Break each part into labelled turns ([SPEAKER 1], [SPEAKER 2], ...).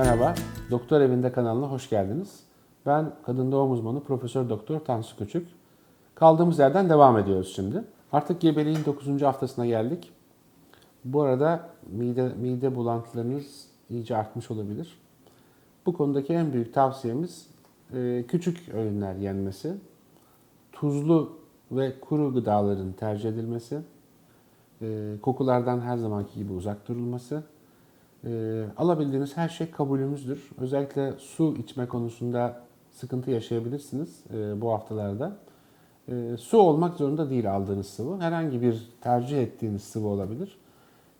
[SPEAKER 1] Merhaba, Doktor Evinde kanalına hoş geldiniz. Ben kadın doğum uzmanı Profesör Doktor Tansu Küçük. Kaldığımız yerden devam ediyoruz şimdi. Artık gebeliğin 9. haftasına geldik. Bu arada mide, mide bulantılarınız iyice artmış olabilir. Bu konudaki en büyük tavsiyemiz e, küçük öğünler yenmesi, tuzlu ve kuru gıdaların tercih edilmesi, e, kokulardan her zamanki gibi uzak durulması, e, alabildiğiniz her şey kabulümüzdür. Özellikle su içme konusunda sıkıntı yaşayabilirsiniz e, bu haftalarda. E, su olmak zorunda değil aldığınız sıvı. Herhangi bir tercih ettiğiniz sıvı olabilir.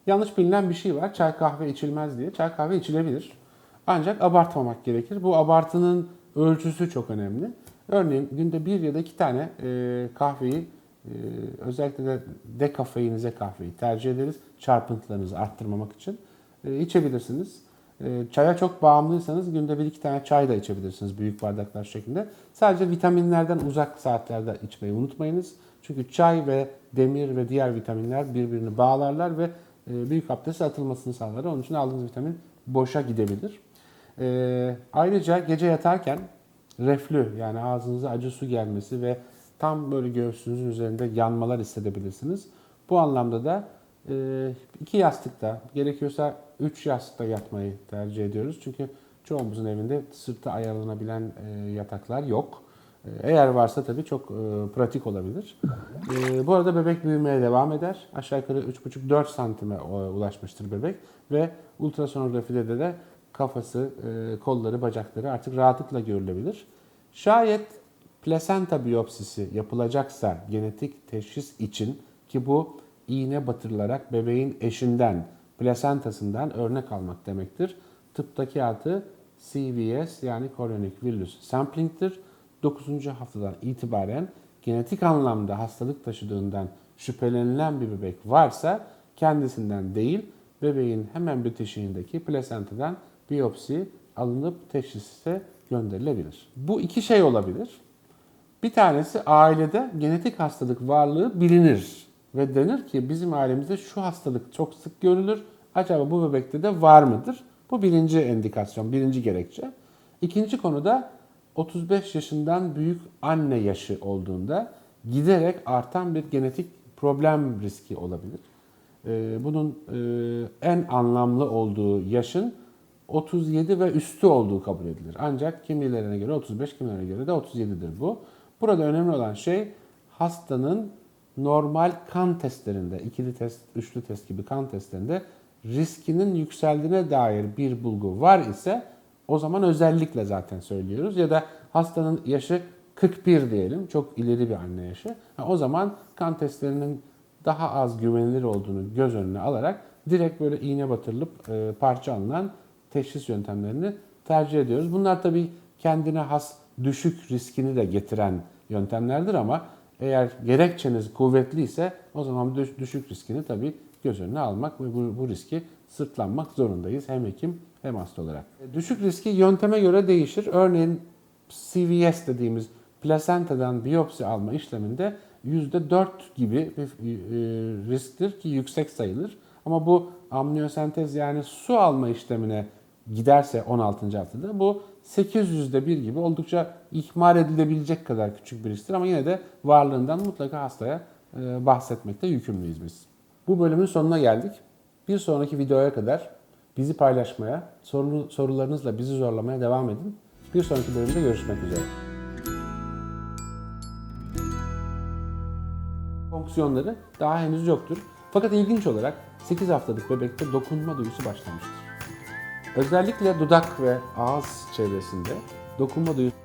[SPEAKER 1] Yanlış bilinen bir şey var. Çay kahve içilmez diye. Çay kahve içilebilir. Ancak abartmamak gerekir. Bu abartının ölçüsü çok önemli. Örneğin günde bir ya da iki tane e, kahveyi e, özellikle de dekafeinize kahveyi tercih ederiz. Çarpıntılarınızı arttırmamak için. E, içebilirsiniz. E, çaya çok bağımlıysanız günde bir iki tane çay da içebilirsiniz büyük bardaklar şeklinde. Sadece vitaminlerden uzak saatlerde içmeyi unutmayınız. Çünkü çay ve demir ve diğer vitaminler birbirini bağlarlar ve e, büyük abdest atılmasını sağlar. Onun için aldığınız vitamin boşa gidebilir. E, ayrıca gece yatarken reflü yani ağzınıza acı su gelmesi ve tam böyle göğsünüzün üzerinde yanmalar hissedebilirsiniz. Bu anlamda da iki yastıkta, gerekiyorsa üç yastıkta yatmayı tercih ediyoruz. Çünkü çoğumuzun evinde sırtı ayarlanabilen e, yataklar yok. E, Eğer varsa tabii çok e, pratik olabilir. E, bu arada bebek büyümeye devam eder. Aşağı yukarı 3,5-4 santime e, ulaşmıştır bebek. Ve ultrasonografide de, de kafası, e, kolları, bacakları artık rahatlıkla görülebilir. Şayet plasenta biyopsisi yapılacaksa genetik teşhis için ki bu iğne batırılarak bebeğin eşinden, plasentasından örnek almak demektir. Tıptaki adı CVS yani Chorionic Villus Sampling'tir. 9. haftadan itibaren genetik anlamda hastalık taşıdığından şüphelenilen bir bebek varsa kendisinden değil bebeğin hemen bitişiğindeki plasentadan biyopsi alınıp teşhise gönderilebilir. Bu iki şey olabilir. Bir tanesi ailede genetik hastalık varlığı bilinir ve denir ki bizim ailemizde şu hastalık çok sık görülür. Acaba bu bebekte de var mıdır? Bu birinci endikasyon, birinci gerekçe. İkinci konuda 35 yaşından büyük anne yaşı olduğunda giderek artan bir genetik problem riski olabilir. Ee, Bunun e, en anlamlı olduğu yaşın 37 ve üstü olduğu kabul edilir. Ancak kimilerine göre 35, kimilerine göre de 37'dir bu. Burada önemli olan şey hastanın normal kan testlerinde, ikili test, üçlü test gibi kan testlerinde riskinin yükseldiğine dair bir bulgu var ise o zaman özellikle zaten söylüyoruz. Ya da hastanın yaşı 41 diyelim, çok ileri bir anne yaşı. O zaman kan testlerinin daha az güvenilir olduğunu göz önüne alarak direkt böyle iğne batırılıp e, parça alınan teşhis yöntemlerini tercih ediyoruz. Bunlar tabii kendine has düşük riskini de getiren yöntemlerdir ama eğer gerekçeniz kuvvetliyse o zaman düş- düşük riskini tabii göz önüne almak ve bu, bu riski sırtlanmak zorundayız hem hekim hem hasta olarak. E, Düşük riski yönteme göre değişir. Örneğin CVS dediğimiz plasentadan biyopsi alma işleminde %4 gibi bir e, risktir ki yüksek sayılır. Ama bu amniyosentez yani su alma işlemine giderse 16. haftada bu 800'de bir gibi oldukça ihmal edilebilecek kadar küçük bir risktir ama yine de varlığından mutlaka hastaya e, bahsetmekte yükümlüyüz biz. Bu bölümün sonuna geldik. Bir sonraki videoya kadar bizi paylaşmaya, soru, sorularınızla bizi zorlamaya devam edin. Bir sonraki bölümde görüşmek üzere. Fonksiyonları daha henüz yoktur. Fakat ilginç olarak 8 haftalık bebekte dokunma duyusu başlamıştır. Özellikle dudak ve ağız çevresinde dokunma duyusu